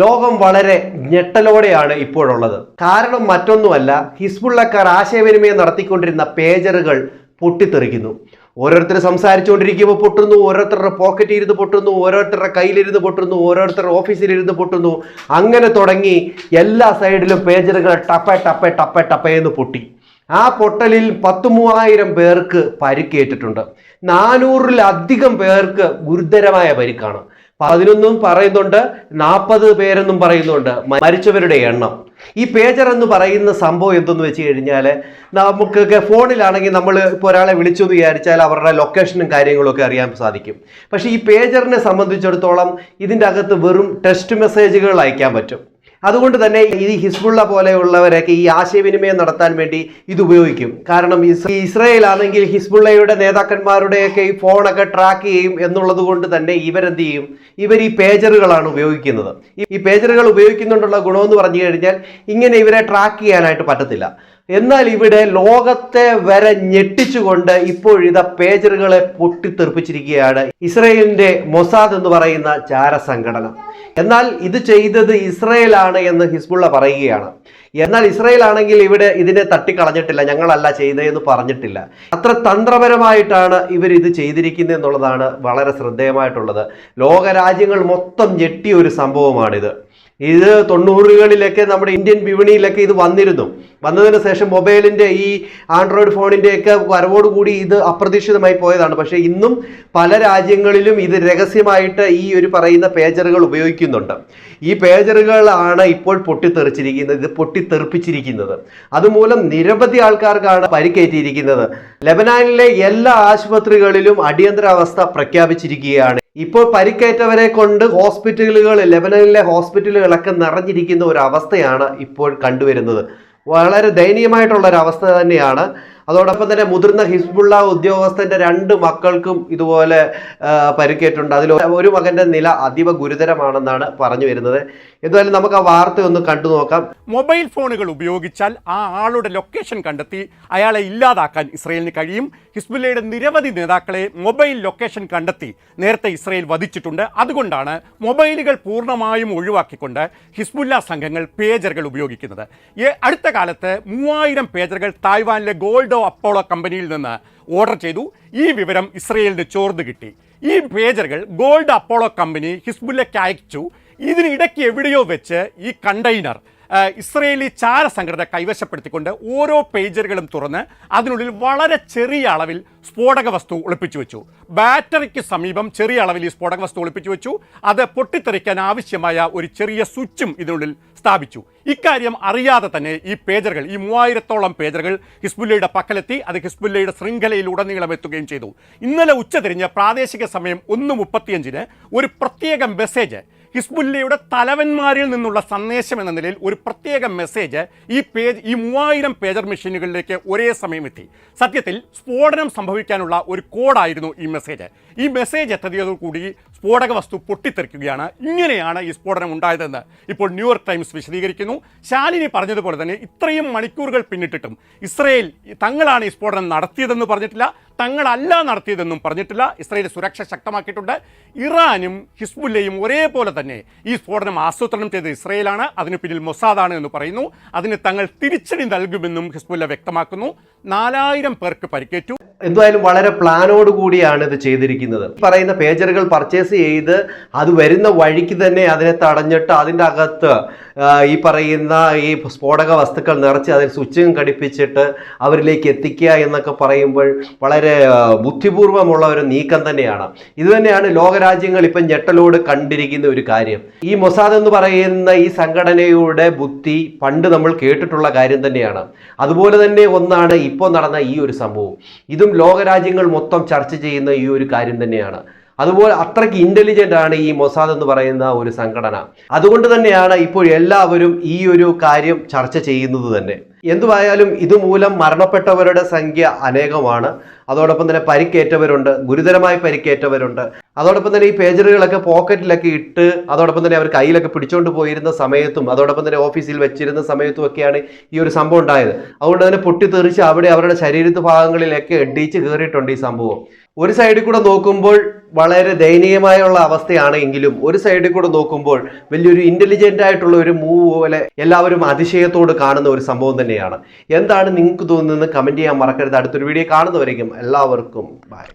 ലോകം വളരെ ഞെട്ടലോടെയാണ് ഇപ്പോഴുള്ളത്. കാരണം മറ്റൊന്നുമല്ല ഹിസ്ബുള്ളക്കാർ ആശയവിനിമയം നടത്തിക്കൊണ്ടിരുന്ന പേജറുകൾ പൊട്ടിത്തെറിക്കുന്നു. ഓരോരുത്തർ സംസാരിച്ചുകൊണ്ടിരിക്കുമ്പോൾ പൊട്ടുന്നു ഓരോരുത്തരുടെ പോക്കറ്റിൽ ഇരുന്ന് പൊട്ടുന്നു ഓരോരുത്തരുടെ കയ്യിലിരുന്ന് പൊട്ടുന്നു ഓരോരുത്തരുടെ ഓഫീസിലിരുന്ന് പൊട്ടുന്നു. അങ്ങനെ തുടങ്ങി എല്ലാ സൈഡിലും പേജറുകൾ ടപ്പ ടപ്പ ടപ്പ ടപ്പ എന്ന് പൊട്ടി. ആ പൊട്ടലിൽ പത്ത് മൂവായിരം പേർക്ക് പരിക്കേറ്റിട്ടുണ്ട്. നാനൂറിലധികം പേർക്ക് ഗുരുതരമായ പരിക്കാണ്. പതിനൊന്നും പറയുന്നുണ്ട് നാൽപ്പത് പേരെന്നും പറയുന്നുണ്ട്. മരിച്ചവരുടെ എണ്ണം. ഈ പേജർ എന്ന് പറയുന്ന സംഭവം എന്തെന്ന് വെച്ച് കഴിഞ്ഞാൽ നമുക്കൊക്കെ ഫോണിലാണെങ്കിൽ നമ്മൾ ഇപ്പോൾ ഒരാളെ വിളിച്ചു എന്ന് വിചാരിച്ചാൽ അവരുടെ ലൊക്കേഷനും കാര്യങ്ങളൊക്കെ അറിയാൻ സാധിക്കും. പക്ഷേ ഈ പേജറിനെ സംബന്ധിച്ചിടത്തോളം ഇതിന്റെ അകത്ത് വെറും ടെക്സ്റ്റ് മെസ്സേജുകൾ അയക്കാൻ പറ്റും. അതുകൊണ്ട് തന്നെ ഈ ഹിസ്ബുള്ള പോലെയുള്ളവരൊക്കെ ഈ ആശയവിനിമയം നടത്താൻ വേണ്ടി ഇത് ഉപയോഗിക്കും. കാരണം ഇസ്രയേൽ ആണെങ്കിൽ ഹിസ്ബുള്ളയുടെ നേതാക്കന്മാരുടെയൊക്കെ ഈ ഫോണൊക്കെ ട്രാക്ക് ചെയ്യും എന്നുള്ളത് കൊണ്ട് തന്നെ ഇവരെന്ത് ചെയ്യും? ഇവർ ഈ പേജറുകളാണ് ഉപയോഗിക്കുന്നത്. ഈ പേജറുകൾ ഉപയോഗിക്കുന്നുണ്ടുള്ള ഗുണമെന്ന് പറഞ്ഞു കഴിഞ്ഞാൽ ഇങ്ങനെ ഇവരെ ട്രാക്ക് ചെയ്യാനായിട്ട് പറ്റത്തില്ല. എന്നാൽ ഇവിടെ ലോകത്തെ വരെ ഞെട്ടിച്ചുകൊണ്ട് ഇപ്പോഴിത പേജറുകളെ പൊട്ടിത്തെറിപ്പിച്ചിരിക്കുകയാണ് ഇസ്രയേലിന്റെ മൊസാദ് എന്ന് പറയുന്ന ചാരസംഘടന. എന്നാൽ ഇത് ചെയ്തത് ഇസ്രയേലാണ് എന്ന് ഹിസ്ബുള്ള പറയുകയാണ്. എന്നാൽ ഇസ്രയേൽ ആണെങ്കിൽ ഇവിടെ ഇതിനെ തട്ടിക്കളഞ്ഞിട്ടില്ല ഞങ്ങളല്ല ചെയ്തതെന്ന് പറഞ്ഞിട്ടില്ല. അത്ര തന്ത്രപരമായിട്ടാണ് ഇവർ ഇത് ചെയ്തിരിക്കുന്നത് എന്നുള്ളതാണ് വളരെ ശ്രദ്ധേയമായിട്ടുള്ളത്. ലോകരാജ്യങ്ങൾ മൊത്തം ഞെട്ടിയ ഒരു സംഭവമാണിത്. ഇത് തൊണ്ണൂറുകളിലൊക്കെ നമ്മുടെ ഇന്ത്യൻ വിപണിയിലൊക്കെ ഇത് വന്നിരുന്നു. വന്നതിന് ശേഷം മൊബൈലിന്റെ ഈ ആൻഡ്രോയിഡ് ഫോണിന്റെയൊക്കെ വരവോടുകൂടി ഇത് അപ്രതീക്ഷിതമായി പോയതാണ്. പക്ഷേ ഇന്നും പല രാജ്യങ്ങളിലും ഇത് രഹസ്യമായിട്ട് ഈ ഒരു പറയുന്ന പേജറുകൾ ഉപയോഗിക്കുന്നുണ്ട്. ഈ പേജറുകളാണ് ഇപ്പോൾ പൊട്ടിത്തെറിച്ചിരിക്കുന്നത് ഇത് പൊട്ടിത്തെറിപ്പിച്ചിരിക്കുന്നത്. അതുമൂലം നിരവധി ആൾക്കാർക്കാണ് പരിക്കേറ്റിയിരിക്കുന്നത് ലെബനാനിലെ എല്ലാ ആശുപത്രികളിലും അടിയന്തരാവസ്ഥ പ്രഖ്യാപിച്ചിരിക്കുകയാണ് ഇപ്പോൾ പരിക്കേറ്റവരെ കൊണ്ട് ഹോസ്പിറ്റലുകൾ ലെബനനിലെ ഹോസ്പിറ്റലുകളൊക്കെ നിറഞ്ഞിരിക്കുന്ന ഒരു അവസ്ഥയാണ് ഇപ്പോൾ കണ്ടുവരുന്നത്. വളരെ ദയനീയമായിട്ടുള്ള ഒരു അവസ്ഥ തന്നെയാണ്. അതോടൊപ്പം തന്നെ മുതിർന്ന ഹിസ്ബുള്ള ഉദ്യോഗസ്ഥന്റെ രണ്ട് മക്കൾക്കും ഇതുപോലെ പരിക്കേറ്റുണ്ട്. അതിൽ ഒരു മകന്റെ നില അതീവ ഗുരുതരമാണെന്നാണ് പറഞ്ഞു വരുന്നത്. എന്തായാലും നമുക്ക് ആ വാർത്ത ഒന്ന് കണ്ടു നോക്കാം. മൊബൈൽ ഫോണുകൾ ഉപയോഗിച്ചാൽ ആ ആളുടെ ലൊക്കേഷൻ കണ്ടെത്തി അയാളെ ഇല്ലാതാക്കാൻ ഇസ്രയേലിന് കഴിയും. ഹിസ്ബുല്ലയുടെ നിരവധി നേതാക്കളെ മൊബൈൽ ലൊക്കേഷൻ കണ്ടെത്തി നേരത്തെ ഇസ്രയേൽ വധിച്ചിട്ടുണ്ട്. അതുകൊണ്ടാണ് മൊബൈലുകൾ പൂർണമായും ഒഴിവാക്കിക്കൊണ്ട് ഹിസ്ബുല്ല സംഘങ്ങൾ പേജറുകൾ ഉപയോഗിക്കുന്നത്. അടുത്ത കാലത്ത് മൂവായിരം പേജറുകൾ തായ്വാനിലെ ഗോൾഡോ അപ്പോളോ കമ്പനിയിൽ നിന്ന് ഓർഡർ ചെയ്തു. ഈ വിവരം ഇസ്രയേലിന് ചോർന്നു കിട്ടി. ഈ പേജറുകൾ ഗോൾഡ് അപ്പോളോ കമ്പനി ഹിസ്ബുല്ലയ്ക്ക് അയച്ചു. ഇതിനിടയ്ക്ക് എവിടെയോ വെച്ച് ഈ കണ്ടെയ്നർ ഇസ്രയേലി ചാര സംഘടന കൈവശപ്പെടുത്തിക്കൊണ്ട് ഓരോ പേജറുകളും തുറന്ന് അതിനുള്ളിൽ വളരെ ചെറിയ അളവിൽ സ്ഫോടക വസ്തു ഒളിപ്പിച്ചു വെച്ചു. ബാറ്ററിക്ക് സമീപം ചെറിയ അളവിൽ ഈ സ്ഫോടക വസ്തു ഒളിപ്പിച്ചു വെച്ചു. അത് പൊട്ടിത്തെറിക്കാൻ ആവശ്യമായ ഒരു ചെറിയ സ്വിച്ചും ഇതിനുള്ളിൽ സ്ഥാപിച്ചു. ഇക്കാര്യം അറിയാതെ തന്നെ ഈ പേജറുകൾ ഈ മൂവായിരത്തോളം പേജറുകൾ ഹിസ്ബുല്ലയുടെ പക്കലെത്തി അത് ഹിസ്ബുല്ലയുടെ ശൃംഖലയിൽ ഉടനീളം എത്തുകയും ചെയ്തു. ഇന്നലെ ഉച്ചതിരിഞ്ഞ് പ്രാദേശിക സമയം ഒന്ന് മുപ്പത്തിയഞ്ചിന് ഒരു പ്രത്യേക മെസ്സേജ് ഹിസ്ബുല്ലയുടെ തലവന്മാരിൽ നിന്നുള്ള സന്ദേശം എന്ന നിലയിൽ ഒരു പ്രത്യേക മെസ്സേജ് ഈ പേജ് ഈ മൂവായിരം പേജർ മെഷീനുകളിലേക്ക് ഒരേ സമയം എത്തി. സത്യത്തിൽ സ്ഫോടനം സംഭവിക്കാനുള്ള ഒരു കോഡായിരുന്നു ഈ മെസ്സേജ്. ഈ മെസ്സേജ് എത്തിയതോടുകൂടി സ്ഫോടക വസ്തു പൊട്ടിത്തെറിക്കുകയാണ്. ഇങ്ങനെയാണ് ഈ സ്ഫോടനം ഉണ്ടായതെന്ന് ഇപ്പോൾ ന്യൂയോർക്ക് ടൈംസ് വിശദീകരിക്കുന്നു. ശാലിനി പറഞ്ഞതുപോലെ തന്നെ ഇത്രയും മണിക്കൂറുകൾ പിന്നിട്ടിട്ടും ഇസ്രയേൽ തങ്ങളാണ് ഈ സ്ഫോടനം നടത്തിയതെന്ന് പറഞ്ഞിട്ടില്ല. തങ്ങളല്ല നടത്തിയതെന്നും പറഞ്ഞിട്ടില്ല. ഇസ്രയേൽ സുരക്ഷ ശക്തമാക്കിയിട്ടുണ്ട്. ഇറാനും ഹിസ്ബുല്ലയും ഒരേപോലെ തന്നെ ഈ സ്ഫോടനം ആസൂത്രണം ചെയ്ത ഇസ്രയേലാണ്. അതിന് പിന്നിൽ മൊസാദാണ് എന്ന് പറയുന്നു. അതിന് തങ്ങൾ തിരിച്ചടി നൽകുമെന്നും ഹിസ്ബുല്ല വ്യക്തമാക്കുന്നു. നാലായിരം പേർക്ക് പരിക്കേറ്റു. എന്തായാലും വളരെ പ്ലാനോട് കൂടിയാണ് ഇത് ചെയ്തിരിക്കുന്നത്. പറയുന്ന പേജറുകൾ പർച്ചേസ് ചെയ്ത് അത് വരുന്ന വഴിക്ക് തന്നെ അതിനെ തടഞ്ഞിട്ട് അതിന്റെ അകത്ത് ഈ പറയുന്ന ഈ സ്ഫോടക വസ്തുക്കൾ നിറച്ച് അതിൽ സ്വിച്ചും ഘടിപ്പിച്ചിട്ട് അവരിലേക്ക് എത്തിക്കുക എന്നൊക്കെ പറയുമ്പോൾ വളരെ ആ, ബുദ്ധിപൂർവമുള്ള ഒരു നീക്കം തന്നെയാണ്. ഇത് തന്നെയാണ് ലോകരാജ്യങ്ങൾ ഇപ്പം ഞെട്ടലോട് കണ്ടിരിക്കുന്ന ഒരു കാര്യം. ഈ മൊസാദ് എന്ന് പറയുന്ന ഈ സംഘടനയുടെ ബുദ്ധി പണ്ട് നമ്മൾ കേട്ടിട്ടുള്ള കാര്യം തന്നെയാണ്. അതുപോലെ തന്നെ ഒന്നാണ് ഇപ്പോൾ നടന്ന ഈ ഒരു സംഭവം. ഇതും ലോകരാജ്യങ്ങൾ മൊത്തം ചർച്ച ചെയ്യുന്ന ഈ ഒരു കാര്യം തന്നെയാണ്. അതുപോലെ അത്രയ്ക്ക് ഇന്റലിജന്റ് ആണ് ഈ മൊസാദ് എന്ന് പറയുന്ന ഒരു സംഘടന. അതുകൊണ്ട് തന്നെയാണ് ഇപ്പോൾ എല്ലാവരും ഈ ഒരു കാര്യം ചർച്ച ചെയ്യുന്നത് തന്നെ. എന്തുവായാലും ഇതുമൂലം മരണപ്പെട്ടവരുടെ സംഖ്യ അനേകമാണ്. അതോടൊപ്പം തന്നെ പരിക്കേറ്റവരുണ്ട് ഗുരുതരമായി പരിക്കേറ്റവരുണ്ട്. അതോടൊപ്പം തന്നെ ഈ പേജറുകളൊക്കെ പോക്കറ്റിലൊക്കെ ഇട്ട് അതോടൊപ്പം തന്നെ അവർ കയ്യിലൊക്കെ പിടിച്ചുകൊണ്ട് പോയിരുന്ന സമയത്തും അതോടൊപ്പം തന്നെ ഓഫീസിൽ വെച്ചിരുന്ന സമയത്തും ഒക്കെയാണ് ഈ ഒരു സംഭവം ഉണ്ടായത്. അതുകൊണ്ട് തന്നെ പൊട്ടിത്തെറിച്ച് അവിടെ അവരുടെ ശരീരത്ത് ഭാഗങ്ങളിലൊക്കെ എഡിച്ച് കയറിയിട്ടുണ്ട് ഈ സംഭവം. ഒരു സൈഡിൽ കൂടെ നോക്കുമ്പോൾ വളരെ ദയനീയമായുള്ള അവസ്ഥയാണ് എങ്കിലും ഒരു സൈഡിൽ കൂടെ നോക്കുമ്പോൾ വലിയൊരു ഇന്റലിജന്റ് ആയിട്ടുള്ള ഒരു മൂവ് പോലെ എല്ലാവരും അതിശയത്തോട് കാണുന്ന ഒരു സംഭവം തന്നെയാണ്. എന്താണ് നിങ്ങൾക്ക് തോന്നുന്നത്? കമന്റ് ചെയ്യാൻ മറക്കരുത്. അടുത്തൊരു വീഡിയോ കാണുന്നവരേക്കും എല്ലാവർക്കും ബൈ